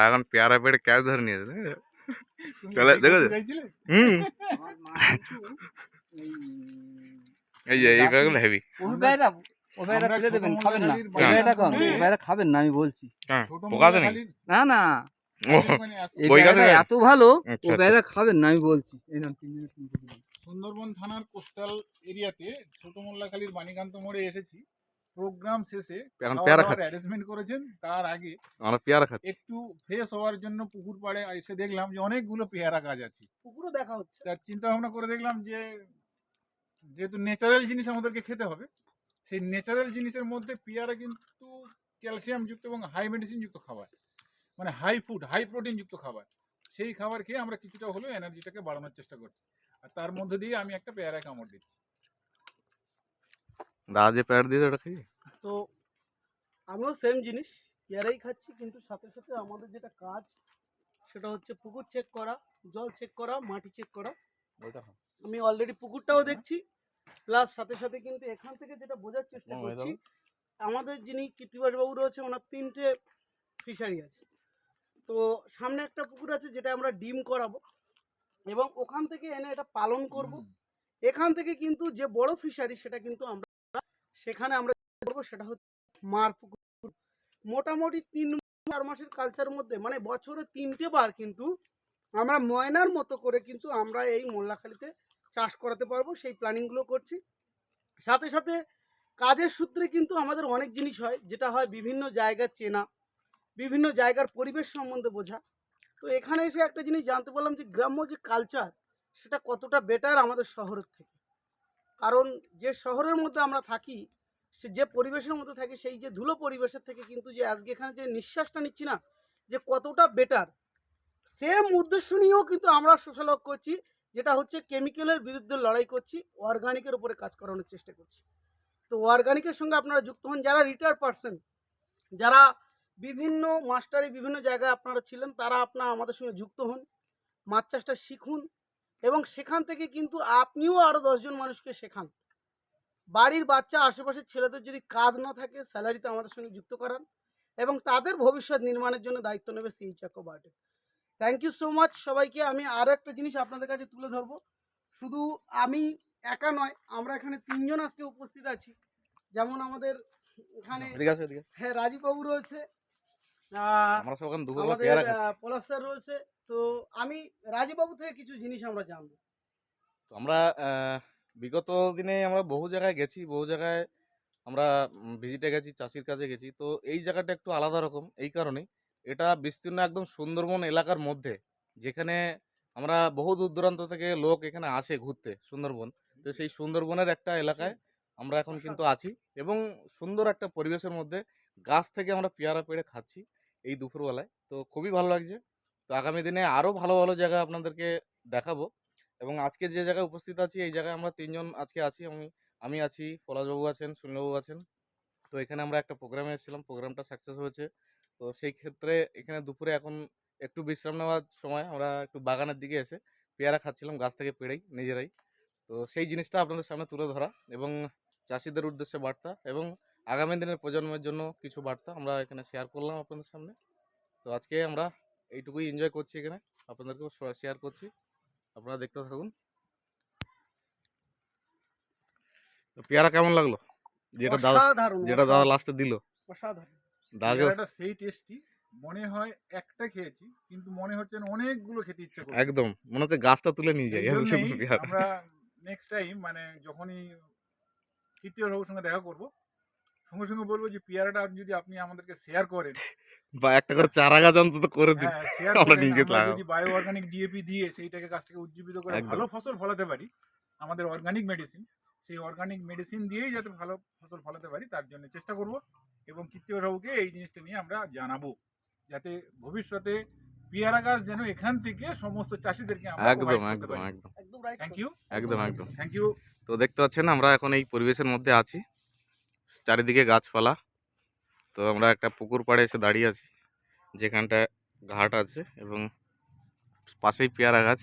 এখন পেয়ারা পেড়ে ক্যাচ ধরে নিয়েছে চলে দেখো। হুম এই যে এই পেয়ারাগুলো হেভি খাবেন না আমি বলছি হ্যাঁ না না? এত ভালো ও। খাবেন না আমি বলছি। সুন্দরবন থানার কোস্টাল এরিয়াতে ছোট মোল্লাখালীর বাণীকান্ত মোড়ে এসেছি প্রোগ্রাম শেষে এখন পেয়ারা খাচ্ছি। অ্যারেঞ্জমেন্ট করেছেন তার আগে আমরা পেয়ারা খাচ্ছি। একটু ফ্রেশ হওয়ার জন্য পুকুর পাড়ে এসে দেখলাম যে অনেকগুলো পেয়ারা গাছ আছে। পুকুরও দেখা হচ্ছে। তার চিন্তা ভাবনা করে দেখলাম যে যেহেতু ন্যাচারাল জিনিস আমাদেরকে খেতে হবে সেই ন্যাচারাল জিনিসের মধ্যে পেয়ারা কিন্তু ক্যালসিয়াম যুক্ত এবং হাই মেডিসিন যুক্ত খাবার। মানে হাই ফুড হাই প্রোটিন যুক্ত খাবার। সেই খাবার খেয়ে আমরা কিছুটা হলেও এনার্জিটাকে বাড়ানোর চেষ্টা করছি। আর তার মধ্যে দিয়ে আমি একটা পেয়ারা কামড় দিচ্ছি। দাদা যে পেয়ারা দিয়েছে ওটা খাই তো আমিও সেম জিনিস পেয়ারাই খাচ্ছি কিন্তু সাথে সাথে আমাদের যেটা কাজ সেটা হচ্ছে পুকুর চেক করা জল চেক করা মাটি চেক করা। আমি অলরেডি পুকুরটাও দেখছি প্লাস সাথে সাথে কিন্তু এখান থেকে যেটা বোঝার চেষ্টা করছি আমাদের যিনি কৃত্তিবাসবাবু রয়েছে ওনার তিনটে ফিশারি আছে। তো সামনে একটা পুকুর আছে যেটা আমরা ডিম করাবো এবং ওখান থেকে এনে এটা পালন করব। এখান থেকে কিন্তু যে বড় ফিশারি সেটা কিন্তু আমরা সেখানে আমরা করব সেটা হচ্ছে মার পুকুর। মোটামুটি তিন চার মাসের কালচার মধ্যে মানে বছরে তিনটে বার কিন্তু আমরা ময়নার মতো করে কিন্তু আমরা এই মোল্লাখালীতে চাষ করাতে পারব, সেই প্ল্যানিংগুলো করছি। সাথে সাথে কাজের সূত্রে কিন্তু আমাদের অনেক জিনিস হয়, যেটা হয় বিভিন্ন জায়গা চেনা, বিভিন্ন জায়গার পরিবেশ সম্বন্ধে বোঝা। তো এখানে এসে একটা জিনিস জানতে পারলাম যে গ্রাম্য যে কালচার সেটা কতটা বেটার আমাদের শহরের থেকে। কারণ যে শহরের মধ্যে আমরা থাকি, সে যে পরিবেশের মধ্যে থাকি, সেই যে ধুলো পরিবেশের থেকে কিন্তু যে আজকে এখানে যে নিঃশ্বাসটা নিচ্ছি না, যে কতটা বেটার সেম উদ্দেশ্য নিয়েও কিন্তু আমরা সোশ্যালক করছি, যেটা হচ্ছে কেমিক্যালের বিরুদ্ধে লড়াই করছি অর্গানিকের উপরে কাজ করানোর চেষ্টা করছি। তো অর্গানিকের সঙ্গে আপনারা যুক্ত হন, যারা রিটায়ার পারসন যারা বিভিন্ন মাস্টারি বিভিন্ন জায়গায় আপনারা ছিলেন, তারা আপনারা আমাদের সঙ্গে যুক্ত হন, মাছ চাষটা শিখুন এবং সেখান থেকে কিন্তু আপনিও আরও দশজন মানুষকে শেখান। বাড়ির বাচ্চা আশেপাশের ছেলেদের যদি কাজ না থাকে স্যালারিতে আমাদের সঙ্গে যুক্ত করান এবং তাদের ভবিষ্যৎ নির্মাণের জন্য দায়িত্ব নেবে সেই চক্রবার্টে থ্যাংক ইউ সো মাচ সবাইকে। আমি আরও একটা জিনিস আপনাদের কাছে তুলে ধরবো। শুধু আমি একা নয় আমরা এখানে তিনজন আজকে উপস্থিত আছি। যেমন আমাদের এখানে হ্যাঁ রাজীববাবু রয়েছে। আমরা সব ওখানে দুপুরবেলা পেয়ারা খাচ্ছি। পলাশ স্যার রয়েছে। তো আমি রাজীববাবু থেকে কিছু জিনিস আমরা জানব। তো আমরা বিগত দিনে আমরা বহু জায়গায় গেছি বহু জায়গায় আমরা ভিজিটে গেছি চাষির কাজে গেছি। তো এই জায়গাটা একটু আলাদা রকম এই কারণেই। এটা বিস্তীর্ণ একদম সুন্দরবন এলাকার মধ্যে যেখানে আমরা বহু দূর দূরান্ত থেকে লোক এখানে আসে ঘুরতে সুন্দরবন। তো সেই সুন্দরবনের একটা এলাকায় আমরা এখন কিন্তু আছি এবং সুন্দর একটা পরিবেশের মধ্যে গাছ থেকে আমরা পেয়ারা পেড়ে খাচ্ছি। এই দুপুরবেলায়। তো খুবই ভালো লাগছে। তো আগামী দিনে আরও ভালো ভালো জায়গা আপনাদেরকে দেখাবো। এবং আজকে যে জায়গায় উপস্থিত আছি, এই জায়গায় আমরা তিনজন আজকে আছি। আমি আমি আছি, পলাশবাবু আছেন, সুনীলবাবু আছেন। তো এখানে আমরা একটা প্রোগ্রামে এসেছিলাম। প্রোগ্রামটা সাকসেস হয়েছে। তো সেই ক্ষেত্রে এখানে দুপুরে এখন একটু বিশ্রাম নেওয়ার সময় আমরা একটু বাগানের দিকে এসে পেয়ারা খাচ্ছিলাম, গাছ থেকে পেড়েই, নিজেরাই। তো সেই জিনিসটা আপনাদের সামনে তুলে ধরা এবং চাষিদের উদ্দেশ্যে বার্তা এবং আগামী দিনের প্রজন্মের জন্য কিছু বার্তা আমরা এখানে শেয়ার করলাম আপনাদের সামনে। তো আজকে আমরা এইটুকুই এনজয় করছি এখানে। আপনাদেরকেও শেয়ার করছি। আপনারা দেখতে থাকুন। তো পেয়ারা কেমন লাগল? যেটা দাদা যেটা দাদা লাস্টে দিল। অসাধারণ। সেই টেস্টি মনে হয় একটা খেয়েছি কিন্তু মনে হচ্ছে অনেকগুলো খেতে ইচ্ছে একদম। মনে হচ্ছে গাছটা তুলে নিয়ে যাই। আমরা নেক্সট টাইম মানে যখনই তৃতীয় সঙ্গে দেখা করব সঙ্গে সঙ্গে বলব যে পেয়ারাটা যদি আপনি আমাদেরকে শেয়ার করেন বা একটা করে চারা গাছ অন্তত করে দিন। হ্যাঁ আমরা নিজে লাগাবো। যদি বায়ো অর্গানিক ডিএপি দিয়ে সেইটাকে গাছটাকে উজ্জীবিত করে ভালো ফসল ফলাতে পারি আমাদের অর্গানিক মেডিসিন সেই অর্গানিক মেডিসিন দিয়েই যাতে ভালো ফসল ফলাতে পারি তার জন্য চেষ্টা করব এবং কৃত্তিয় বাবুকে এই জিনিসটা নিয়ে আমরা জানাব যাতে ভবিষ্যতে পেয়ারা গাছ যেন এখান থেকে সমস্ত চাষিদেরকে আমরা একদম একদম একদম। থ্যাংক ইউ একদম একদম থ্যাংক ইউ তো দেখতে পাচ্ছেন আমরা এখন এই পরিবেশের মধ্যে আছি। চারিদিকে গাছপালা। তো আমরা একটা পুকুর পাড়ে এসে দাঁড়িয়ে আছি, যেখানটায় ঘাট আছে এবং পাশেই পেয়ারা গাছ।